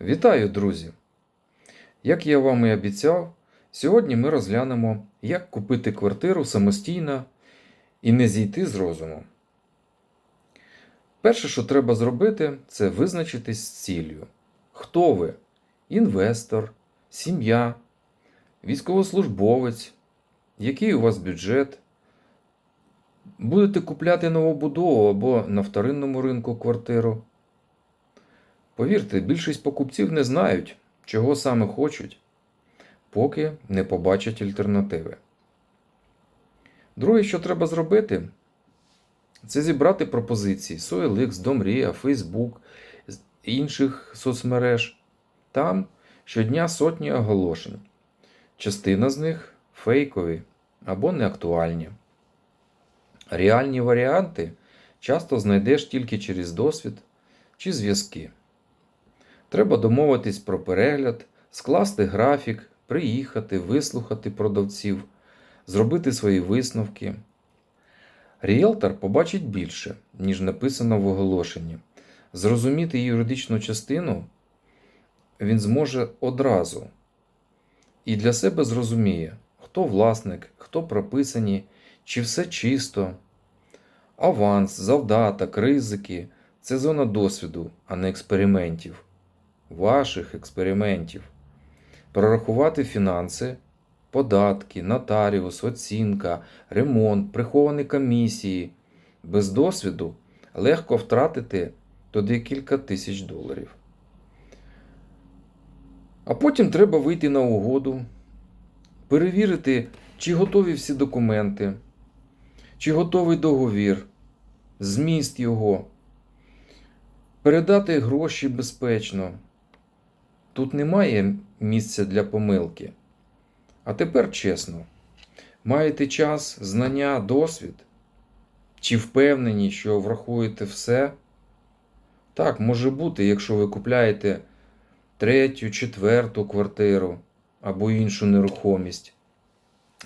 Вітаю, друзі! Як я вам і обіцяв, сьогодні ми розглянемо, як купити квартиру самостійно і не зійти з розуму. Перше, що треба зробити, це визначитись з ціллю. Хто ви? Інвестор, сім'я, військовослужбовець, який у вас бюджет. Будете купляти новобудову або на вторинному ринку квартиру. Повірте, більшість покупців не знають, чого саме хочуть, поки не побачать альтернативи. Друге, що треба зробити, це зібрати пропозиції з OLX, Домрія, Facebook, інших соцмереж. Там щодня сотні оголошень. Частина з них фейкові або неактуальні. Реальні варіанти часто знайдеш тільки через досвід чи зв'язки. Треба домовитись про перегляд, скласти графік, приїхати, вислухати продавців, зробити свої висновки. Ріелтор побачить більше, ніж написано в оголошенні. Зрозуміти юридичну частину він зможе одразу. І для себе зрозуміє, хто власник, хто прописані, чи все чисто. Аванс, завдаток, ризики це зона досвіду, а не експериментів ваших експериментів, прорахувати фінанси, податки, нотаріус, оцінка, ремонт, приховані комісії. Без досвіду легко втратити до декілька тисяч доларів. А потім треба вийти на угоду, перевірити, чи готові всі документи, чи готовий договір, зміст його, передати гроші безпечно. Тут немає місця для помилки. А тепер чесно, маєте час, знання, досвід? Чи впевнені, що врахуєте все? Так, може бути, якщо ви купляєте третю, четверту квартиру або іншу нерухомість.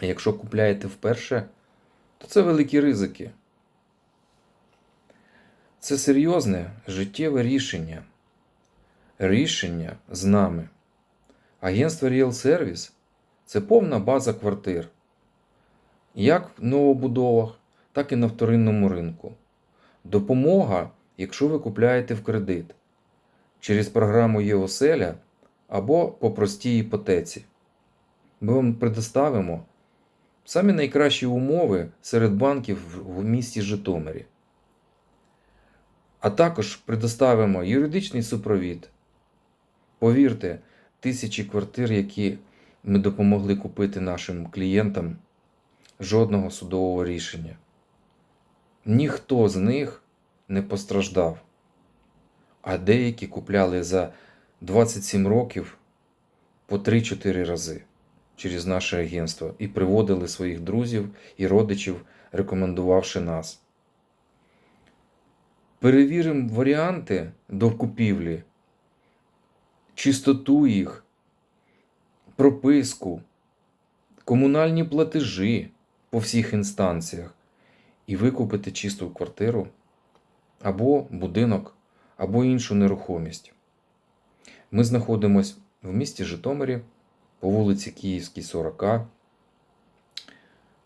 Якщо купляєте вперше, то це великі ризики. Це серйозне життєве рішення рішення з нами. Агентство Real Service це повна база квартир, як в новобудовах, так і на вторинному ринку. Допомога, якщо ви купляєте в кредит через програму ЄОСЕЛЯ або по простій іпотеці. Ми вам предоставимо самі найкращі умови серед банків в місті Житомирі. А також предоставимо юридичний супровід. Повірте, тисячі квартир, які ми допомогли купити нашим клієнтам, жодного судового рішення. Ніхто з них не постраждав. А деякі купляли за 27 років по 3-4 рази через наше агентство і приводили своїх друзів і родичів, рекомендувавши нас. Перевіримо варіанти до купівлі чистоту їх, прописку, комунальні платежі по всіх інстанціях і викупити чисту квартиру або будинок, або іншу нерухомість. Ми знаходимося в місті Житомирі по вулиці Київській, 40.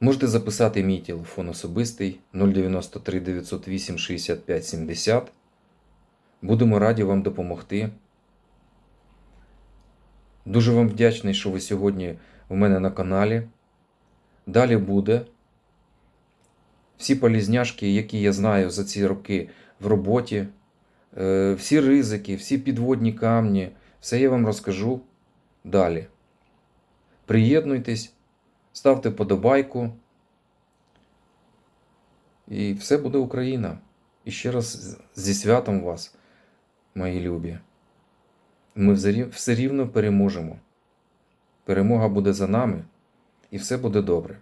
Можете записати мій телефон особистий 093 908 65 70. Будемо раді вам допомогти. Дуже вам вдячний, що ви сьогодні у мене на каналі. Далі буде. Всі полізняшки, які я знаю за ці роки в роботі, е, всі ризики, всі підводні камні, все я вам розкажу далі. Приєднуйтесь, ставте подобайку. І все буде Україна. І ще раз зі святом вас, мої любі. Ми все рівно переможемо. Перемога буде за нами, і все буде добре.